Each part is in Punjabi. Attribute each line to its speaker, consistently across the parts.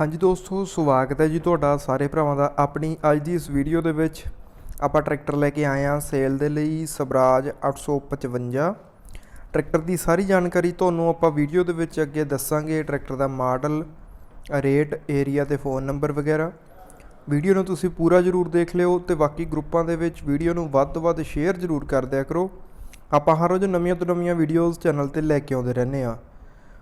Speaker 1: ਹਾਂਜੀ ਦੋਸਤੋ, ਸਵਾਗਤ ਹੈ ਜੀ ਤੁਹਾਡਾ ਸਾਰੇ ਭਰਾਵਾਂ ਦਾ ਆਪਣੀ ਅੱਜ ਦੀ ਇਸ ਵੀਡੀਓ ਦੇ ਵਿੱਚ। ਆਪਾਂ ਟਰੈਕਟਰ ਲੈ ਕੇ ਆਏ ਹਾਂ ਸੇਲ ਦੇ ਲਈ ਸਵਰਾਜ 855 ਟਰੈਕਟਰ ਦੀ ਸਾਰੀ ਜਾਣਕਾਰੀ ਤੁਹਾਨੂੰ ਆਪਾਂ ਵੀਡੀਓ ਦੇ ਵਿੱਚ ਅੱਗੇ ਦੱਸਾਂਗੇ। ਟਰੈਕਟਰ ਦਾ ਮਾਡਲ, ਰੇਟ ਏਰੀਆ ਤੇ ਫੋਨ ਨੰਬਰ ਵਗੈਰਾ। ਵੀਡੀਓ ਨੂੰ ਤੁਸੀਂ ਪੂਰਾ ਜ਼ਰੂਰ ਦੇਖ ਲਿਓ ਤੇ ਬਾਕੀ ਗਰੁੱਪਾਂ ਦੇ ਵਿੱਚ ਵੀਡੀਓ ਨੂੰ ਵੱਧ ਤੋਂ ਵੱਧ ਸ਼ੇਅਰ ਜ਼ਰੂਰ ਕਰ ਦਿਆ ਕਰੋ। ਆਪਾਂ ਹਰ ਰੋਜ਼ ਨਵੀਆਂ ਤੋਂ ਨਵੀਆਂ ਵੀਡੀਓਜ਼ ਚੈਨਲ ਤੇ ਲੈ ਕੇ ਆਉਂਦੇ ਰਹਿੰਦੇ ਆ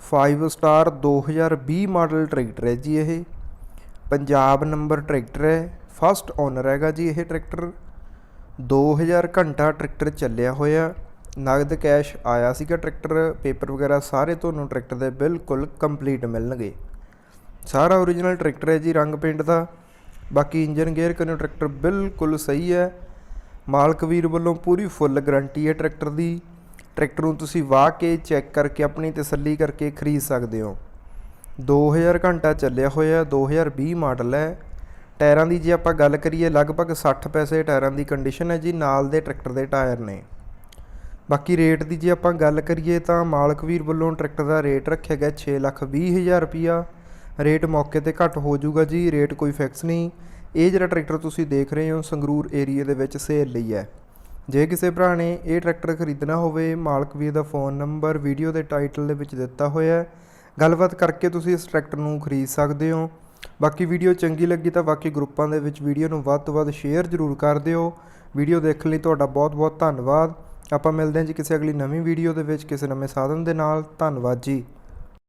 Speaker 1: 5 star 2020 model tractor ਹੈ ਜੀ ਇਹ। ਪੰਜਾਬ ਨੰਬਰ ਟਰੈਕਟਰ ਹੈ ਫਸਟ ਓਨਰ ਹੈਗਾ ਜੀ ਇਹ ਟਰੈਕਟਰ। 2000 ਘੰਟਾ ਟਰੈਕਟਰ ਚੱਲਿਆ ਹੋਇਆ, ਨਗਦ ਕੈਸ਼ ਆਇਆ ਸੀਗਾ ਟਰੈਕਟਰ ਪੇਪਰ ਵਗੈਰਾ ਸਾਰੇ ਤੁਹਾਨੂੰ ਟਰੈਕਟਰ ਦੇ ਬਿਲਕੁਲ ਕੰਪਲੀਟ ਮਿਲਣਗੇ। ਸਾਰਾ ਓਰੀਜਨਲ ਟਰੈਕਟਰ ਹੈ ਜੀ ਰੰਗ ਪੇਂਟ ਦਾ, ਬਾਕੀ ਇੰਜਨ ਗੇਅਰ ਕਨੋ ਟਰੈਕਟਰ ਬਿਲਕੁਲ ਸਹੀ ਹੈ। ਮਾਲਕ ਵੀਰ ਵੱਲੋਂ ਪੂਰੀ ਫੁੱਲ ਗਾਰੰਟੀ ਹੈ ਟਰੈਕਟਰ ਦੀ। ਟਰੈਕਟਰ ਨੂੰ ਤੁਸੀਂ ਵਾਹ ਕੇ ਚੈੱਕ ਕਰਕੇ ਆਪਣੀ ਤਸੱਲੀ ਕਰਕੇ ਖਰੀਦ ਸਕਦੇ ਹੋ। 2000 ਘੰਟਾ ਚੱਲਿਆ ਹੋਇਆ 2020 ਮਾਡਲ ਹੈ। ਟਾਇਰਾਂ ਦੀ ਜੇ ਆਪਾਂ ਗੱਲ ਕਰੀਏ, ਲਗਭਗ 60 ਪੈਸੇ ਟਾਇਰਾਂ ਦੀ ਕੰਡੀਸ਼ਨ ਹੈ ਜੀ, ਨਾਲ ਦੇ ਟਰੈਕਟਰ ਦੇ ਟਾਇਰ ਨੇ। ਬਾਕੀ ਰੇਟ ਦੀ ਜੇ ਆਪਾਂ ਗੱਲ ਕਰੀਏ ਤਾਂ ਮਾਲਕ ਵੀਰ ਵੱਲੋਂ ਟਰੈਕਟਰ ਦਾ ਰੇਟ ਰੱਖਿਆ ਗਿਆ 6 ਲੱਖ 20 ਹਜ਼ਾਰ ਰੁਪਿਆ ਰੇਟ ਮੌਕੇ ਤੇ ਘੱਟ ਹੋ ਜਾਊਗਾ ਜੀ, ਰੇਟ ਕੋਈ ਫਿਕਸ ਨਹੀਂ। ਇਹ ਜਿਹੜਾ ਟਰੈਕਟਰ ਤੁਸੀਂ ਦੇਖ ਰਹੇ ਹੋ, ਸੰਗਰੂਰ ਏਰੀਆ ਦੇ ਵਿੱਚ ਸੇਲ ਲਈ ਹੈ। ਜੇ ਕਿਸੇ ਭਰਾ ਨੇ ਇਹ ਟਰੈਕਟਰ ਖਰੀਦਣਾ ਹੋਵੇ, ਮਾਲਕ ਵੀਰ ਦਾ ਫੋਨ ਨੰਬਰ, ਵੀਡੀਓ ਦੇ ਟਾਈਟਲ ਦੇ ਵਿੱਚ ਦਿੱਤਾ ਹੋਇਆ ਹੈ। ਗੱਲਬਾਤ ਕਰਕੇ ਤੁਸੀਂ ਇਸ ਟਰੈਕਟਰ ਨੂੰ ਖਰੀਦ ਸਕਦੇ ਹੋ। ਬਾਕੀ ਵੀਡੀਓ ਚੰਗੀ ਲੱਗੀ ਤਾਂ ਬਾਕੀ ਗਰੁੱਪਾਂ ਦੇ ਵਿੱਚ ਵੀਡੀਓ ਨੂੰ ਵੱਧ ਤੋਂ ਵੱਧ ਸ਼ੇਅਰ ਜ਼ਰੂਰ ਕਰ ਦਿਓ। ਵੀਡੀਓ ਦੇਖਣ ਲਈ ਤੁਹਾਡਾ ਬਹੁਤ ਬਹੁਤ ਧੰਨਵਾਦ। ਆਪਾਂ ਮਿਲਦੇ ਹਾਂ ਜੀ ਕਿਸੇ ਅਗਲੀ ਨਵੀਂ ਵੀਡੀਓ ਦੇ ਵਿੱਚ ਕਿਸੇ ਨਵੇਂ ਸਾਧਨ ਦੇ ਨਾਲ। ਧੰਨਵਾਦ ਜੀ।